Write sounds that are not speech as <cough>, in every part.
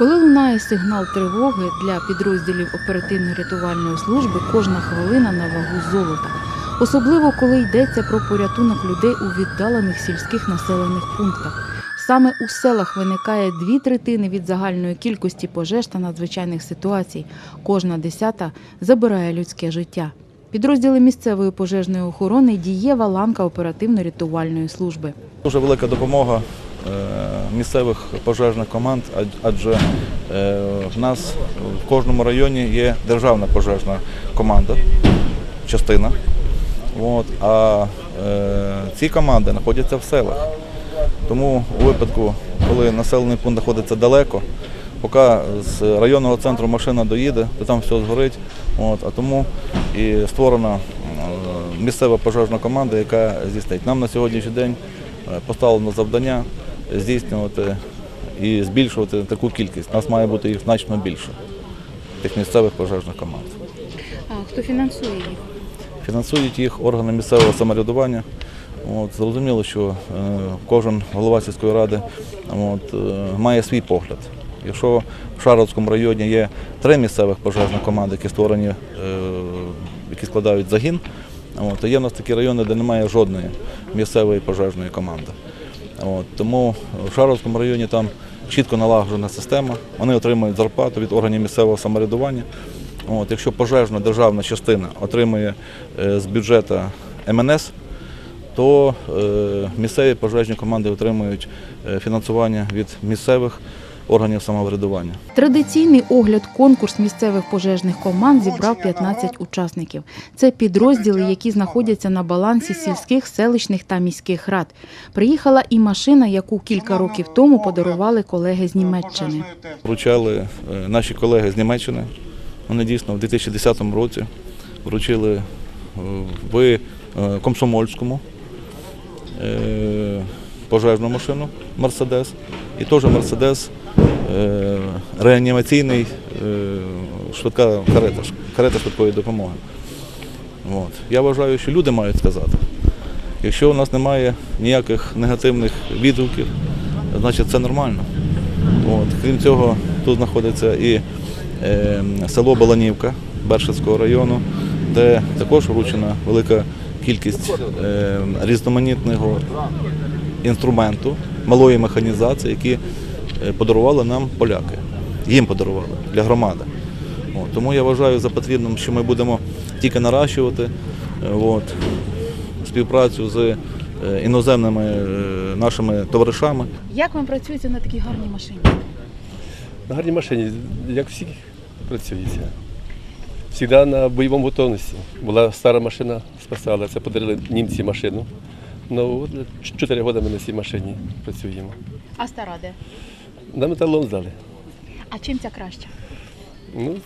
Коли лунає сигнал тривоги для підрозділів оперативно-рятувальної служби, кожна хвилина на вагу золота. Особливо коли йдеться про порятунок людей у віддалених сільських населених пунктах. Саме у селах виникає дві третини від загальної кількості пожеж та надзвичайних ситуацій. Кожна десята забирає людське життя. Підрозділи місцевої пожежної охорони дієва ланка оперативно-рятувальної служби. Дуже велика допомога місцевих пожежних команд, адже е, в нас в кожному районі є державна пожежна команда, частина. От, а е, ці команди знаходяться в селах. Тому у випадку, коли населений пункт знаходиться далеко, поки з районного центру машина доїде, то там все згорить. От, а тому і створена е, місцева пожежна команда, яка здійснить. Нам на сьогоднішній день е, поставлено завдання здійснювати і збільшувати таку кількість. У нас має бути їх значно більше, тих місцевих пожежних команд. А хто фінансує їх? Фінансують їх органи місцевого самоврядування. От, зрозуміло, що е, кожен голова сільської ради от, е, має свій погляд. Якщо в Шаровському районі є три місцевих пожежних команди, які створені, е, які складають загін, от, то є в нас такі райони, де немає жодної місцевої пожежної команди. От, тому в Шаровському районі там чітко налагоджена система, вони отримують зарплату від органів місцевого самоврядування. От, якщо пожежна державна частина отримує е, з бюджету МНС, то е, місцеві пожежні команди отримують е, фінансування від місцевих органів самоврядування. Традиційний огляд конкурс місцевих пожежних команд зібрав 15 учасників. Це підрозділи, які знаходяться на балансі сільських, селищних та міських рад. Приїхала і машина, яку кілька років тому подарували колеги з Німеччини. Вручали е, наші колеги з Німеччини. Вони дійсно в 2010 році вручили е, в е, Комсомольському пожежну машину Мерседес і теж Мерседес реанімаційний е, швидка карета, карета швидкої допомоги. От. Я вважаю, що люди мають сказати. Якщо у нас немає ніяких негативних відгуків, значить це нормально. От. Крім цього, тут знаходиться і е, село Баланівка Бершицького району, де також вручена велика кількість е, різноманітного інструменту, малої механізації, які е, подарували нам поляки. Їм подарували для громади. От. Тому я вважаю за потрібним, що ми будемо тільки наращувати е, от, співпрацю з е, іноземними е, нашими товаришами. Як вам працюється на такій гарній машині? На гарній машині, як всі працюється. Всігда на бойовому готовності. Була стара машина, спасала, це подарили німці машину. Ну, от чотири роки ми на цій машині працюємо. А стара де? На металом здали. А чим ця краща? Ну,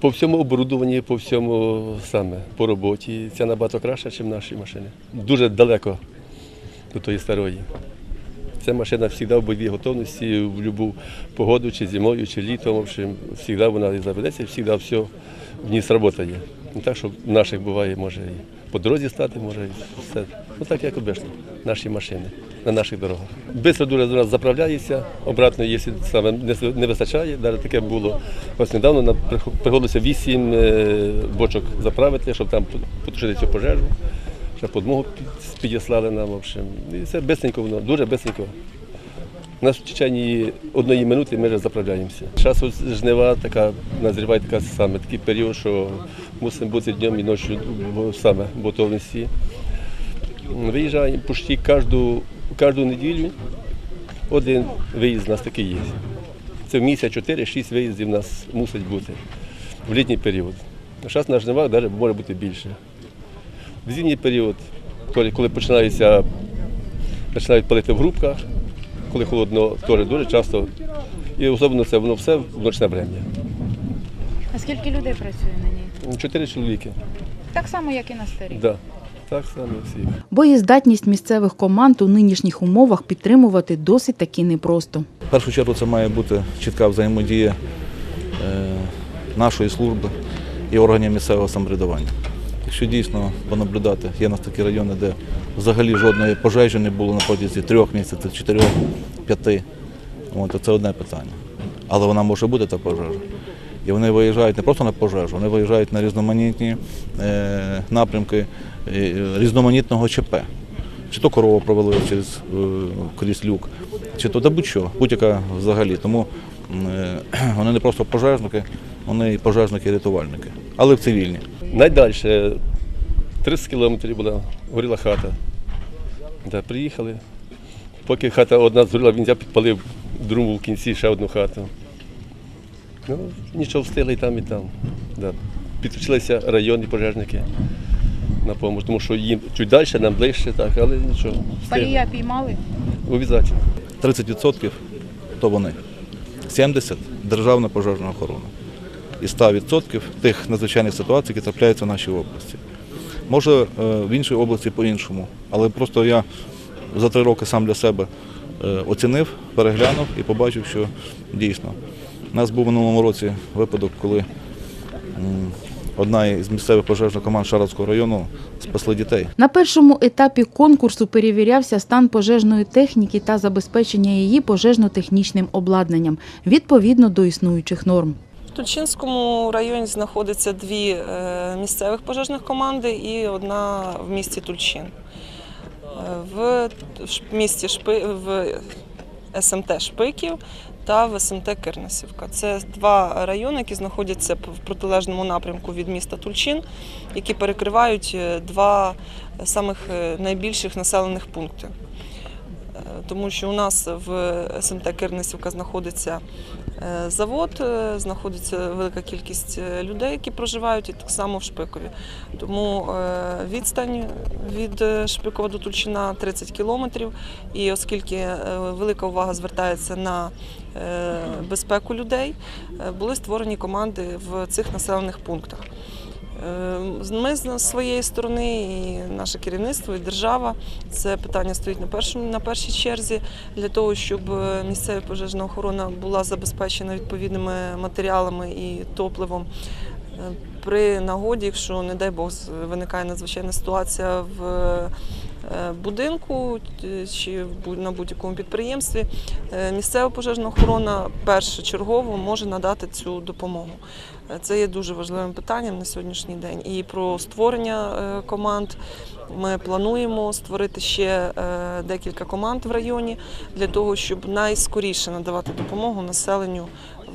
по всьому оборудованні, по всьому саме, по роботі. Ця набагато краща, ніж наші машини. Дуже далеко до тої старої. Ця машина завжди в бойовій готовності, в будь-яку погоду, чи зимою, чи літом. В общем, завжди вона заведеться, завжди все в ній сработає. Не так, що в наших буває, може і по дорозі стати, може все. Ну так, як обично, наші машини на наших дорогах. Бистро дуже до нас заправляється, обратно, якщо саме не вистачає, навіть таке було. Ось недавно нам приходилося вісім е, бочок заправити, щоб там потушити цю пожежу. Ще подмогу підіслали нам. В общем. І це бистренько воно, дуже бистренько. У нас в течение одної минути ми вже заправляємося. Зараз жнива така назріває така саме такий період, що бути днем і ночі в- саме в готовності. Виїжджаємо почти кожну, кожну неділю. Один виїзд у нас такий є. Це в місяць 4-6 виїздів у нас мусить бути в літній період. Зараз на жнивах навіть може бути більше. В зимній період, коли, починається, починають палити в групках, коли холодно, теж дуже часто. І особливо це воно все в ночне врем'я. А скільки людей працює на ній? Чотири чоловіки. Так само, як і на старій. Да. Так само всі. Боєздатність місцевих команд у нинішніх умовах підтримувати досить таки непросто. В першу чергу це має бути чітка взаємодія е, нашої служби і органів місцевого самоврядування. Якщо дійсно понаблюдати, є у нас такі райони, де взагалі жодної пожежі не було на протязі трьох місяців, чотирьох, п'яти. От, це одне питання. але вона може бути та пожежа. І вони виїжджають не просто на пожежу, вони виїжджають на різноманітні е, напрямки е, різноманітного ЧП. Чи то корову провели через е, крізь люк, чи то да будь-що, будь-яка взагалі. Тому <clears throat> вони не просто пожежники, вони і пожежники-рятувальники, але в цивільні. Найдальше 30 кілометрів була, горіла хата. Да, приїхали. Поки хата одна згоріла, він підпалив другу в кінці ще одну хату. Ну, нічого встигли і там, і там. Да. Підключилися районні пожежники на допомогу, тому що їм чуть далі, нам ближче, так, але нічого. Встигли. піймали? Обов'язково. 30% то вони, 70% державна пожежна охорона. І 100% тих надзвичайних ситуацій, які трапляються в нашій області. Може е, в іншій області по-іншому, але просто я за три роки сам для себе е, оцінив, переглянув і побачив, що дійсно. У нас був в минулому році випадок, коли одна із місцевих пожежних команд Шаровського району спасли дітей. На першому етапі конкурсу перевірявся стан пожежної техніки та забезпечення її пожежно-технічним обладнанням відповідно до існуючих норм. В Тульчинському районі знаходиться дві е, місцевих пожежних команди і одна в місті Тульчин. Е, В місті Шпи... в СМТ Шпиків та в СМТ Кирнесівка. Це два райони, які знаходяться в протилежному напрямку від міста Тульчин, які перекривають е, два самих е, найбільших населених пункти. Тому що у нас в СМТ Кирнесівка знаходиться е, завод, е, знаходиться велика кількість е, людей, які проживають, і так само в Шпикові. Тому відстань від Шпикова до Тульчина 30 кілометрів. І оскільки велика увага звертається на безпеку людей, були створені команди в цих населених пунктах. Е, Ми з своєї сторони, і наше керівництво, і держава це питання стоїть на першому на першій черзі для того, щоб е, місцева пожежна охорона була забезпечена відповідними матеріалами і топливом. Е, При нагоді, якщо, не дай Бог, виникає надзвичайна ситуація в будинку е, чи на будь-якому підприємстві, е, місцева пожежна охорона першочергово може надати цю допомогу. Е, Це є дуже важливим питанням на сьогоднішній день. І про створення е, команд ми плануємо створити ще е, декілька команд в районі для того, щоб найскоріше надавати допомогу населенню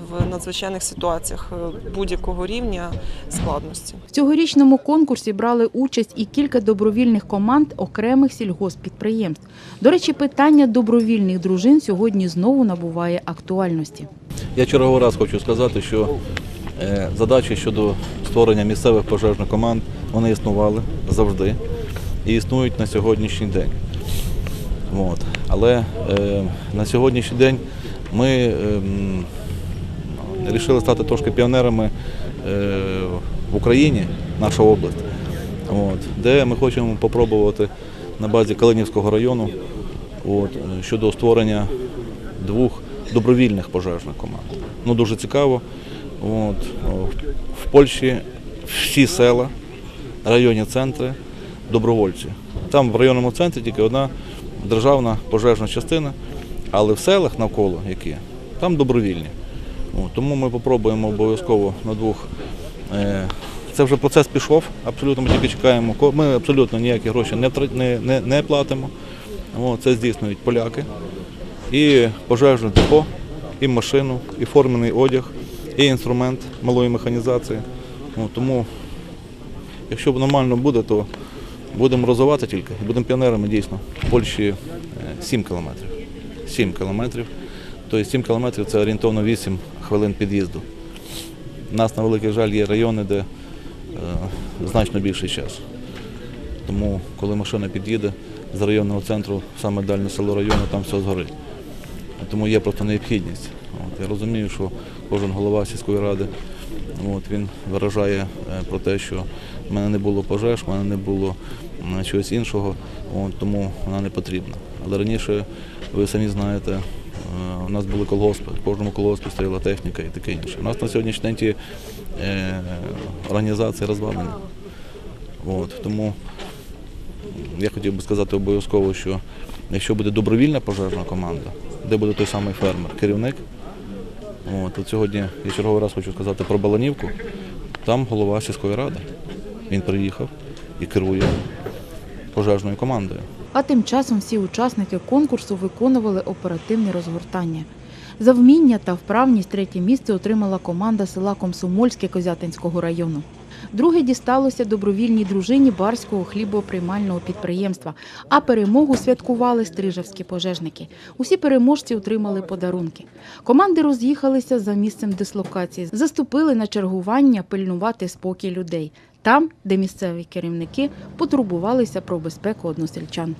в надзвичайних ситуаціях е, будь-якого рівня складності. В цьогорічному конкурсі брали участь і кілька добровільних команд окремих сільгоспідприємств. До речі, питання добровільних дружин сьогодні знову набуває актуальності. Я черговий раз хочу сказати, що е, задачі щодо створення місцевих пожежних команд вони існували завжди і існують на сьогоднішній день. От. Але е, на сьогоднішній день ми ем, вирішили стати трошки піонерами е, в Україні, наша область, от, де ми хочемо попробувати на базі Калинівського району от, е, щодо створення двох добровільних пожежних команд. Ну дуже цікаво. От, в Польщі всі села, районні центри, добровольці. Там в районному центрі тільки одна державна пожежна частина, але в селах навколо які, там добровільні. Тому ми спробуємо обов'язково на двох. Е, це вже процес пішов, абсолютно ми тільки чекаємо. Ми абсолютно ніякі гроші не, не, не, не платимо. От, це здійснюють поляки і пожежне депо, і машину, і формений одяг, і інструмент малої механізації. От, тому, якщо нормально буде, то будемо розвивати тільки. Будемо піонерами дійсно. Польщі е, 7 кілометрів. 7 кілометрів. Тобто 7 кілометрів це орієнтовно 8 хвилин під'їзду. У нас, на великий жаль, є райони, де е, значно більший час. Тому, коли машина під'їде з районного центру, саме дальне село району, там все згорить. Тому є просто необхідність. От, я розумію, що кожен голова сільської ради от, він виражає е, про те, що в мене не було пожеж, в мене не було чогось іншого, от, тому вона не потрібна. Але раніше, ви самі знаєте, у нас були колгоспи, в кожному колгоспі стояла техніка і таке інше. У нас на сьогоднішній день ті е, організації розвалені. От, тому я хотів би сказати обов'язково, що якщо буде добровільна пожежна команда, де буде той самий фермер, керівник, От, от сьогодні я черговий раз хочу сказати про Баланівку. Там голова сільської ради. Він приїхав і керує пожежною командою. А тим часом всі учасники конкурсу виконували оперативне розгортання. За вміння та вправність третє місце отримала команда села Комсомольське Козятинського району. Друге дісталося добровільній дружині барського хлібоприймального підприємства. А перемогу святкували стрижавські пожежники. Усі переможці отримали подарунки. Команди роз'їхалися за місцем дислокації, заступили на чергування пильнувати спокій людей там, де місцеві керівники потурбувалися про безпеку односельчан.